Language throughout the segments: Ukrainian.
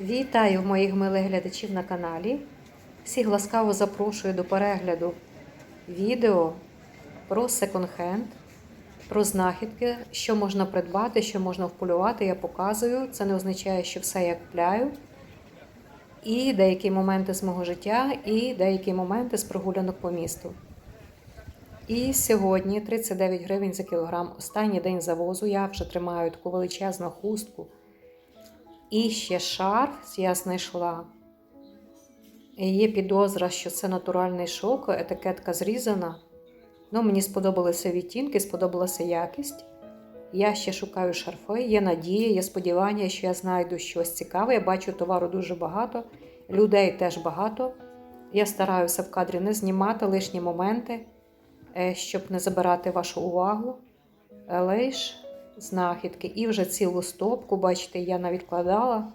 Вітаю моїх милих глядачів на каналі. Всіх ласкаво запрошую до перегляду відео про секонд-хенд, про знахідки, що можна придбати, що можна вполювати. Я показую. Це не означає, що все я купляю. І деякі моменти з мого життя, і деякі моменти з прогулянок по місту. І сьогодні 39 гривень за кілограм. Останній день завозу. Я вже тримаю таку величезну хустку. І ще шарф я знайшла. Є підозра, що це натуральний шовк, етикетка зрізана. Ну, мені сподобалися відтінки, сподобалася якість. Я ще шукаю шарфи, є надія, є сподівання, що я знайду щось цікаве. Я бачу товару дуже багато, людей теж багато. Я стараюся в кадрі не знімати лишні моменти, е, щоб не забирати вашу увагу. Але ж знахідки. І вже цілу стопку, бачите, я навідкладала.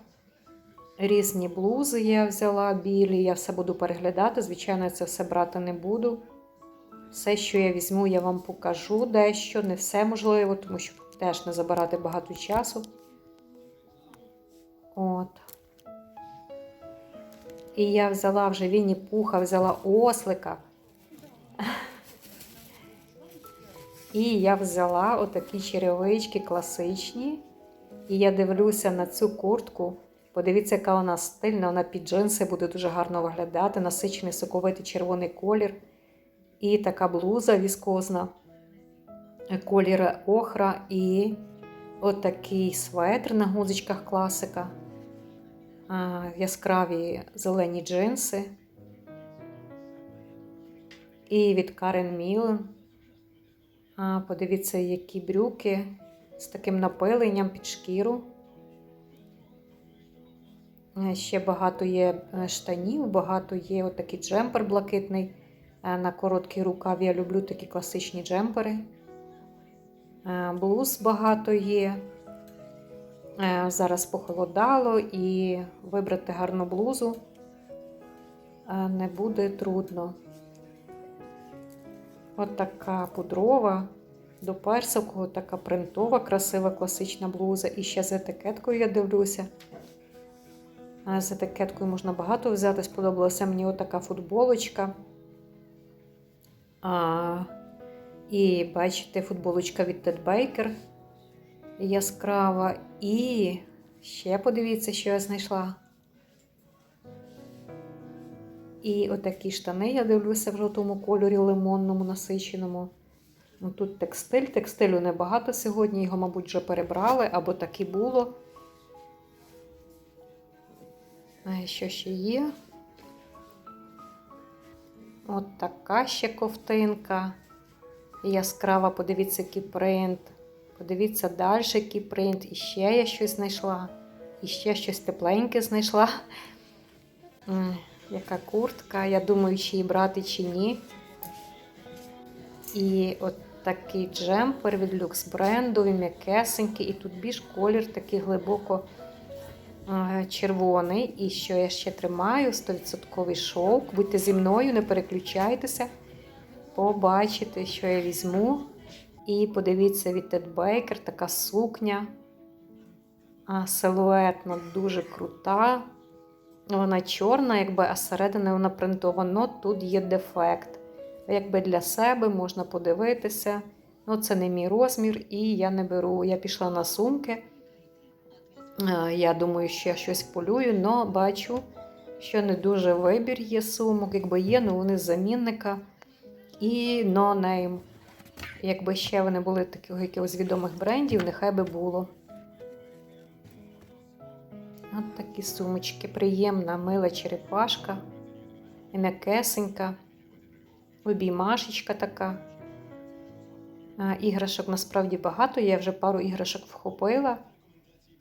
Різні блузи я взяла, білі, я все буду переглядати. Звичайно, я це все брати не буду. Все, що я візьму, я вам покажу дещо, не все можливо, тому що теж не забирати багато часу. От. І я взяла вже Вінні Пуха, взяла ослика. І я взяла отакі черевички класичні. І я дивлюся на цю куртку. Подивіться, яка вона стильна, вона під джинси буде дуже гарно виглядати. Насичений соковитий червоний колір. І така блуза віскозна, колір охра і отакий светр на гузичках класика. Яскраві зелені джинси. І від Карен Мілен. Подивіться, які брюки з таким напиленням під шкіру. Е, Ще багато є е, штанів, багато є отакий джемпер блакитний е, на короткий рукав. Я люблю такі класичні джемпери. Блуз багато є. Зараз похолодало і вибрати гарну блузу не буде трудно. От така пудрова, до персику, така принтова, красива класична блуза. І ще з етикеткою я дивлюся. А З етикеткою можна багато взяти. Сподобалася мені отака футболочка. А, І бачите, футболочка від Ted Baker яскрава. І ще подивіться, що я знайшла. І отакі штани, я дивлюся в жовтому кольорі, лимонному, насиченому. Ну, Тут текстиль. Текстилю небагато сьогодні, його, мабуть, вже перебрали, або так і було. А що ще є? От така ще ковтинка. Яскрава, подивіться, який принт. Подивіться далі, який принт. І ще я щось знайшла. І ще щось тепленьке знайшла. Яка куртка. Я думаю, чи її брати, чи ні. І от такий джемпер від люкс бренду, він м'якесенький. І тут більш колір такий глибоко е, червоний. І що я ще тримаю? 100% шовк. Будьте зі мною, не переключайтеся. Побачите, що я візьму. І подивіться від Ted Baker, така сукня. Силуетно дуже крута. Вона чорна, якби, а зсередини вона принтована. Тут є дефект. Якби для себе можна подивитися. Ну, це не мій розмір, і я не беру. Я пішла на сумки. Е, Я думаю, що я щось полюю, але бачу, що не дуже вибір є сумок. Якби є, ну вони з замінника. І no name. Якби ще вони були таких якихось відомих брендів, нехай би було. От такі сумочки. Приємна, мила черепашка. М'якесенька. Обіймашечка така. Іграшок насправді багато. Я вже пару іграшок вхопила.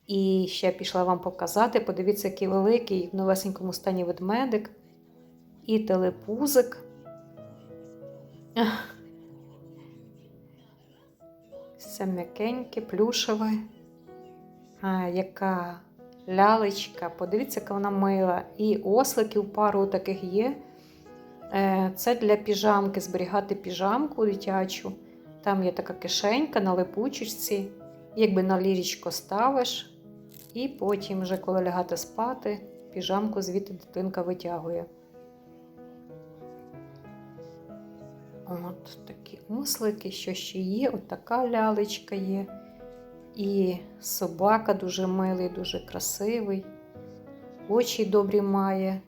І ще пішла вам показати. Подивіться, який великий в новесенькому стані ведмедик. І телепузик. Все м'якеньке, плюшеве. Яка лялечка. Подивіться, яка вона мила. І осликів пару таких є. Е, Це для піжамки, зберігати піжамку дитячу. Там є така кишенька на липучечці. Якби на ліжечко ставиш, І потім, вже коли лягати спати, піжамку звідти дитинка витягує. От такі ослики, що ще є, от така лялечка є. І собака дуже милий, дуже красивий, очі добрі має.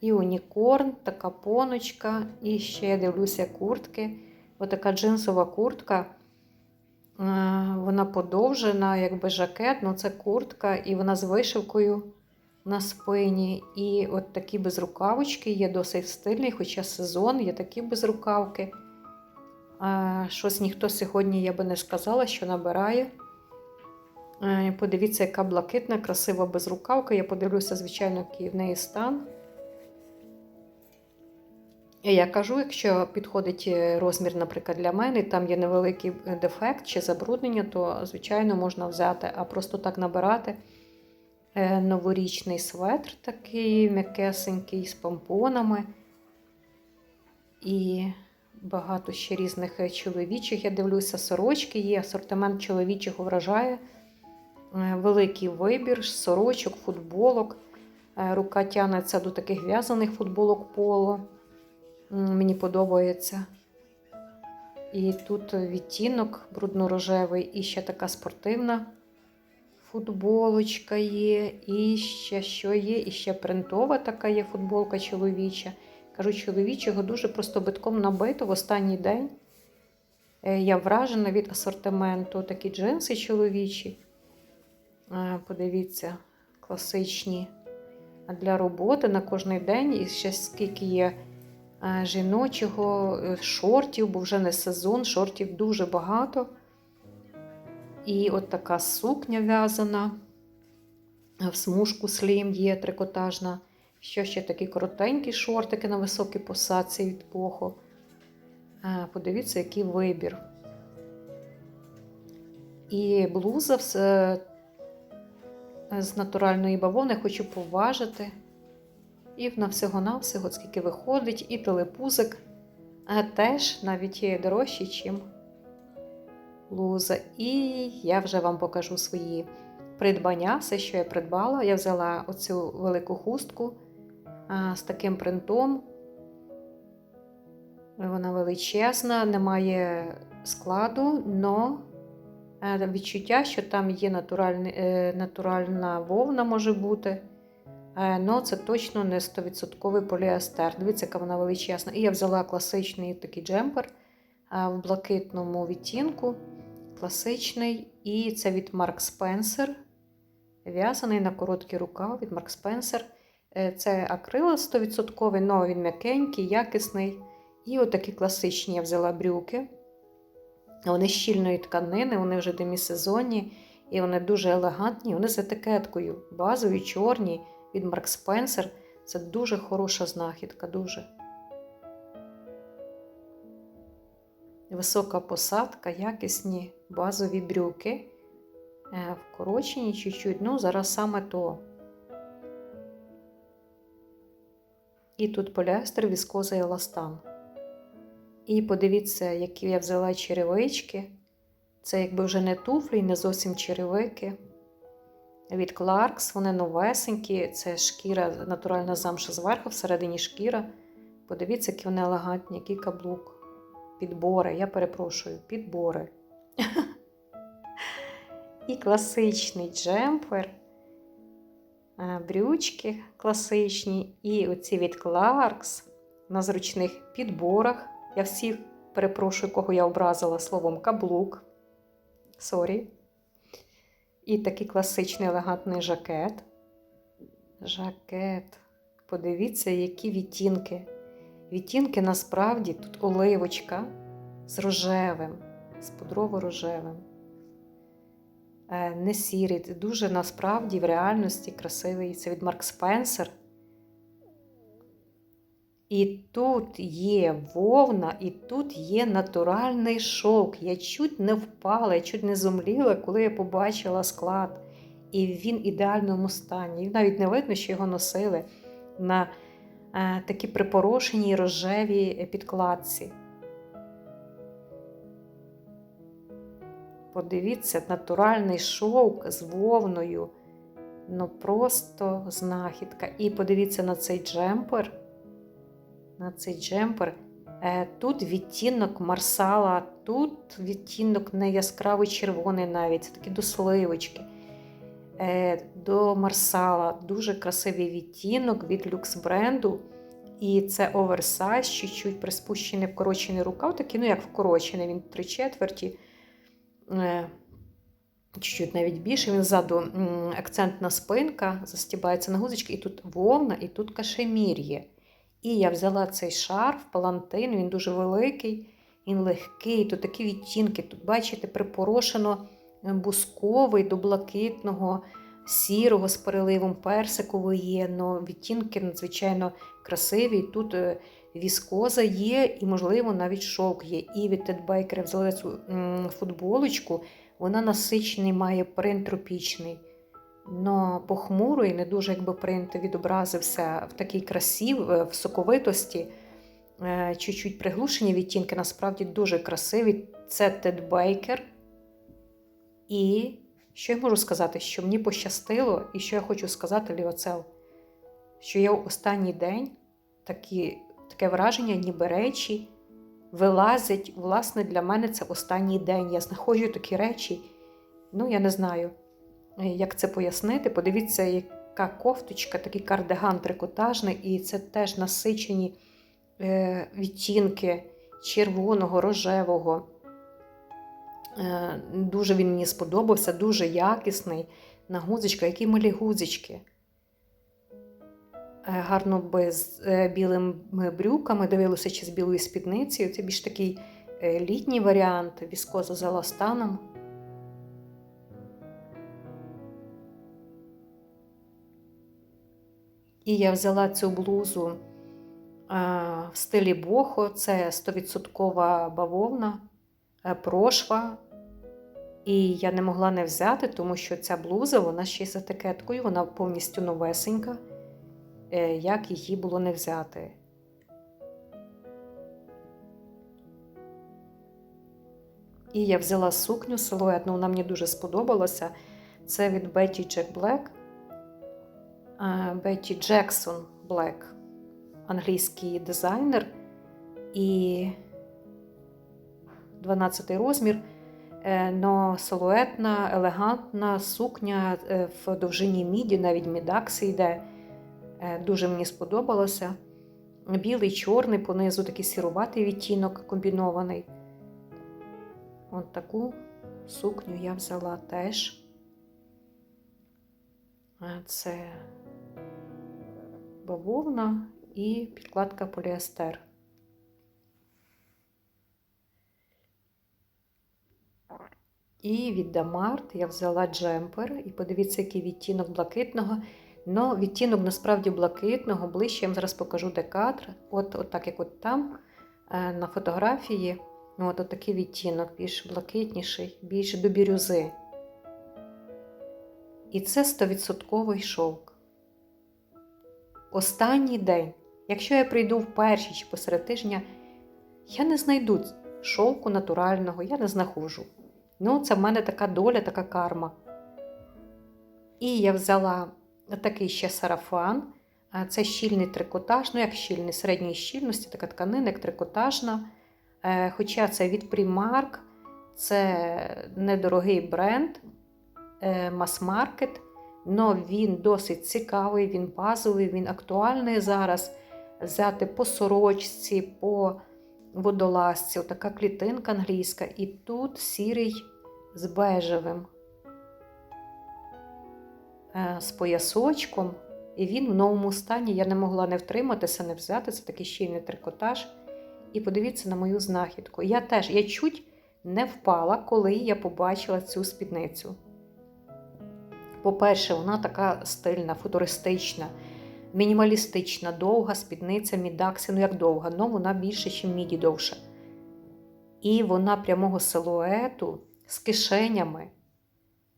І унікорн, така поночка, і ще я дивлюся куртки. Отака джинсова куртка. Вона подовжена, якби жакет, ну це куртка, і вона з вишивкою на спині. І от такі безрукавочки є досить стильні, хоча сезон є такі безрукавки. Щось ніхто сьогодні, я би не сказала, що набирає. Е, Подивіться, яка блакитна, красива безрукавка. Я подивлюся, звичайно, який в неї стан. Я кажу, якщо підходить е, розмір, наприклад, для мене, там є невеликий е, дефект чи забруднення, то, звичайно, можна взяти, а просто так набирати новорічний светр такий м'якесенький з помпонами. І багато ще різних чоловічих. Я дивлюся, сорочки є, асортимент чоловічих вражає. Е, Великий вибір сорочок, футболок. Е, Рука тягнеться до таких в'язаних футболок поло. Мені подобається. І тут відтінок брудно-рожевий, і ще така спортивна футболочка є, і ще що є, і ще принтова така є футболка чоловіча. Кажу, чоловічого дуже просто битком набито в останній день. Е, Я вражена від асортименту. Такі джинси чоловічі. Подивіться, класичні. Для роботи на кожний день і ще скільки є жіночого е, шортів, бо вже не сезон, шортів дуже багато. І от така сукня в'язана, в смужку слім є трикотажна. Що ще такі коротенькі шортики на високій посадці від поху. Е, Подивіться, який вибір. І блуза з натуральної бавовни хочу поважити. І на всього-навсього, скільки виходить, і телепузик теж навіть є дорожчий, чим блуза. І я вже вам покажу свої придбання, все, що я придбала. Я взяла оцю велику хустку з таким принтом. Вона величезна, немає складу, але відчуття, що там є е, натуральна вовна може бути. Але це точно не 100% поліестер. Дивіться, яка вона величезна. І я взяла класичний такий джемпер в блакитному відтінку. Класичний. І це від Mark Spencer. В'язаний на короткий рукав від Spencer. Е, Це акрил 100%, але він м'якенький, якісний. І отакі класичні я взяла брюки. Вони щільної тканини, вони вже демісезонні, і вони дуже елегантні. Вони з етикеткою базові, чорні від Mark Spencer. Це дуже хороша знахідка, дуже. Висока посадка, якісні базові брюки. Е, Вкорочені чуть-чуть, ну, зараз саме то. І тут поліестер, віскоза і еластан. І подивіться, які я взяла черевички. Це якби вже не туфлі, не зовсім черевики. Від Clarks, вони новесенькі, це шкіра, натуральна замша зверху, всередині шкіра. Подивіться, які вони елегантні, який каблук. Підбори, я перепрошую, підбори. І класичний джемпер, брючки класичні, і оці від Clarks на зручних підборах. Я всіх перепрошую, кого я образила словом каблук. Сорі. І такий класичний елегантний жакет. Жакет. Подивіться, які відтінки. Відтінки насправді тут оливочка з рожевим, з пудрово-рожевим. Е, Не сірий, дуже насправді в реальності красивий. Це від Марк Спенсер. І тут є вовна, і тут є натуральний шовк. Я чуть не впала, я чуть не зумліла, коли я побачила склад. І він в ідеальному стані. І навіть не видно, що його носили на е, такій припорошеній рожевій підкладці. Подивіться, натуральний шовк з вовною. Ну просто знахідка. І подивіться на цей джемпер. На цей джемпер. Е, Тут відтінок марсала, тут відтінок не яскравий червоний навіть, це такі до сливочки. Е, До марсала дуже красивий відтінок від люкс бренду. І це оверсайз, чуть-чуть приспущений вкорочений рукав, такий, ну як вкорочений, він три четверті, е, чуть-чуть навіть більше. Він ззаду акцентна спинка, застібається на гузочки, і тут вовна, і тут кашемір є. І я взяла цей шарф, палантин, він дуже великий, він легкий, тут такі відтінки. Тут, бачите, припорошено е, бусковий до блакитного, сірого з переливом персиковий є. Но відтінки надзвичайно красиві. Тут е, віскоза є, і, можливо, навіть шовк є. І від Ted Baker взяла цю футболочку, вона насичений має принт тропічний. Но похмурий, не дуже якби принт відобразився в такій красі, в соковитості. Е, Чуть-чуть приглушені відтінки, насправді дуже красиві. Це Тед Бейкер. І що я можу сказати? Що мені пощастило, і що я хочу сказати Ліоцел, що я в останній день такі, таке враження, ніби речі вилазять. Власне, для мене це останній день. Я знаходжу такі речі, ну я не знаю. Як це пояснити? Подивіться, яка кофточка, такий кардиган трикотажний, і це теж насичені е, відтінки червоного, рожевого. Е, дуже він мені сподобався, дуже якісний. На гузочка, які малі гузочки. Е, гарно би з білими брюками, дивилося чи з білою спідницею. Це більш такий літній варіант, віскоза з еластаном. І я взяла цю блузу в стилі бохо, це 100% бавовна, е, прошва. І я не могла не взяти, тому що ця блуза, вона ще й з етикеткою, вона повністю новесенька, е, як її було не взяти. І я взяла сукню силуетну, вона мені дуже сподобалася. Це від Betty Jack Black. Бетті Джексон Блек, англійський дизайнер, і 12 розмір, Е, но силуетна, елегантна сукня е, в довжині міді, навіть мідакси йде. Е, Дуже мені сподобалося. Білий, чорний, понизу такий сіруватий відтінок комбінований. От таку сукню я взяла теж. Це бавовна і підкладка поліестер. І від Дамарт я взяла джемпер, і подивіться, який відтінок блакитного. Ну, відтінок насправді блакитного, ближче я вам зараз покажу декадр. От, от так, як от там е, на фотографії, от, от такий відтінок, більш блакитніший, більш до бірюзи. І це 100% шовк. Останній день, якщо я прийду в перший чи посеред тижня, я не знайду шовку натурального, я не знаходжу. Ну, це в мене така доля, така карма. І я взяла такий ще сарафан. Це щільний трикотаж, ну як щільний, середньої щільності, така тканина, як трикотажна. Е, Хоча це від Primark, це недорогий бренд, е, мас-маркет, але він досить цікавий, він базовий, він актуальний зараз. Взяти по сорочці, по водолазці, отака клітинка англійська, і тут сірий з бежевим, е, з поясочком. І він в новому стані. Я не могла не втриматися, не взяти. Це такий щільний трикотаж. І подивіться на мою знахідку. Я теж я чуть не впала, коли я побачила цю спідницю. По-перше, вона така стильна, футуристична, мінімалістична, довга спідниця мідаксі, ну як довга, але вона більше, ніж міді довша. І вона прямого силуету з кишенями.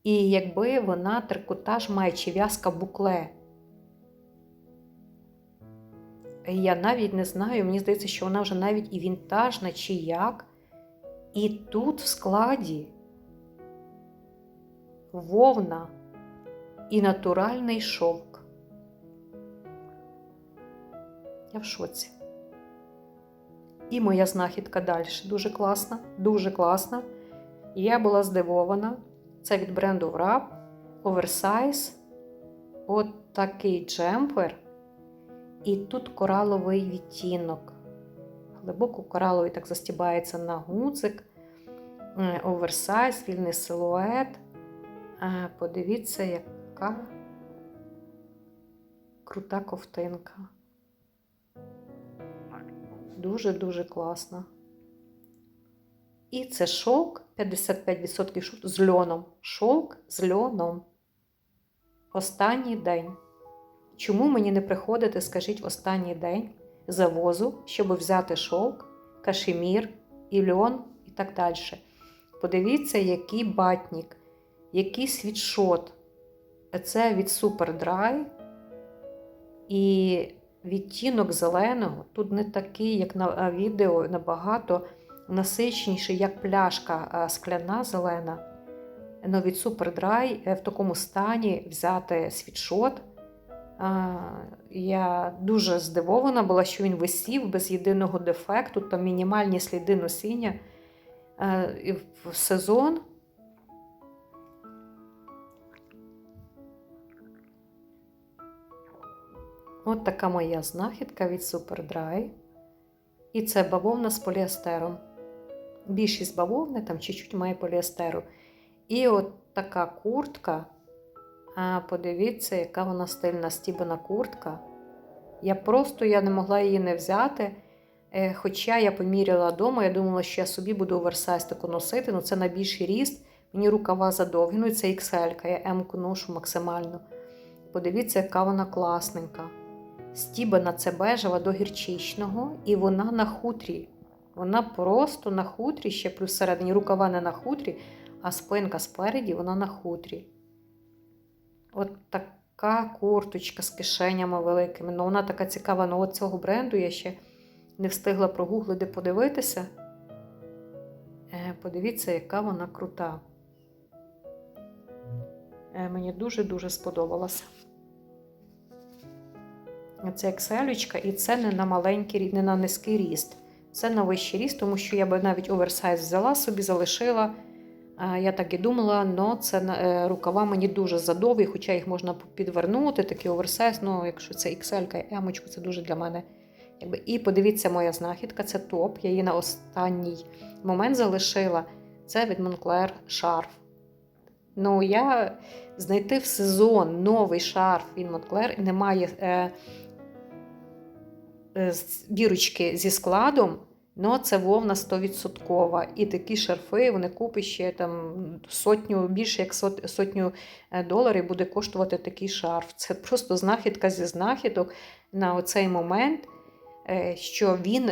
І якби вона трикотаж має чи в'язка букле. Я навіть не знаю, мені здається, що вона вже навіть і вінтажна, чи як. І тут в складі вовна і натуральний шовк. Я в шоці. І моя знахідка далі. Дуже класна, дуже класна. Я була здивована. Це від бренду Wrap. Оверсайз. От такий джемпер. І тут кораловий відтінок. Глибоко кораловий так застібається на гудзик. Оверсайз, вільний силует. Е, Подивіться, яка крута ковтинка. Дуже-дуже класна. І це шовк 55% шовк з льоном. Шовк з льоном. Останній день. Чому мені не приходити, скажіть, останній день завозу, щоб взяти шовк, кашемір, і льон і так далі. Подивіться, який батнік, який світшот. Це від Superdry. І відтінок зеленого тут не такий, як на відео, набагато насичніший, як пляшка скляна зелена. Но від Superdry в такому стані взяти світшот. Я дуже здивована була, що він висів без єдиного дефекту, там мінімальні сліди носіння. В сезон. От така моя знахідка від Superdry. І це бавовна з поліестером. Більшість бавовни, там чуть-чуть має поліестеру. І от така куртка. А подивіться, яка вона стильна стібана куртка. Я просто я не могла її не взяти. Е, Хоча я поміряла вдома, я думала, що я собі буду оверсайз таку носити, ну це на більший ріст. Мені рукава задовгі, це XL, я М-ку ношу максимально. Подивіться, яка вона класненька. Стібана це бежева до гірчичного, і вона на хутрі. Вона просто на хутрі, ще плюс всередині рукава не на хутрі, а спинка спереді вона на хутрі. От така курточка з кишенями великими. Ну, вона така цікава. Ну, от цього бренду я ще не встигла прогуглити, подивитися. Е, Подивіться, яка вона крута. Е, Мені дуже-дуже сподобалася. Це екселючка, і це не на маленький, не на низький ріст. Це на вищий ріст, тому що я би навіть оверсайз взяла собі, залишила. Я так і думала, але це е, рукава мені дуже задовгі, хоча їх можна підвернути, такий оверсайз. Ну, якщо це XL і емочку, це дуже для мене. І подивіться, моя знахідка це топ. Я її на останній момент залишила. Це від Moncler шарф. Ну, я знайти в сезон новий шарф від Moncler немає е, бірочки зі складом. Ну, це вовна 100%. І такі шарфи вони купить ще там сотню, більше як сотню доларів буде коштувати такий шарф. Це просто знахідка зі знахідок на оцей момент, що він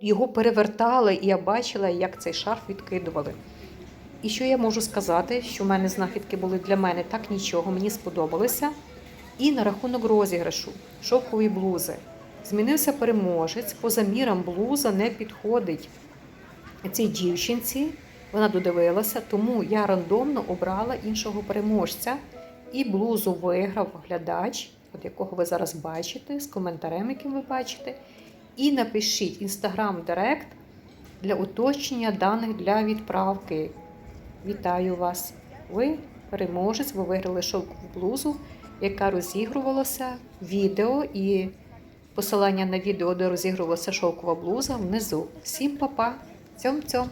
його перевертали, і я бачила, як цей шарф відкидували. І що я можу сказати, що в мене знахідки були для мене так нічого, мені сподобалося. І на рахунок розіграшу шовкові блузи. Змінився переможець, по замірам блуза не підходить цій дівчинці. Вона додивилася, тому я рандомно обрала іншого переможця. І блузу виграв глядач, от якого ви зараз бачите, з коментарем, яким ви бачите. І напишіть інстаграм Директ для уточнення даних для відправки. Вітаю вас! Ви переможець, ви виграли шовкову блузу, яка розігрувалася відео і. Посилання на відео, де розігрувалася шовкова блуза внизу. Всім па-па! Цьом-цьом!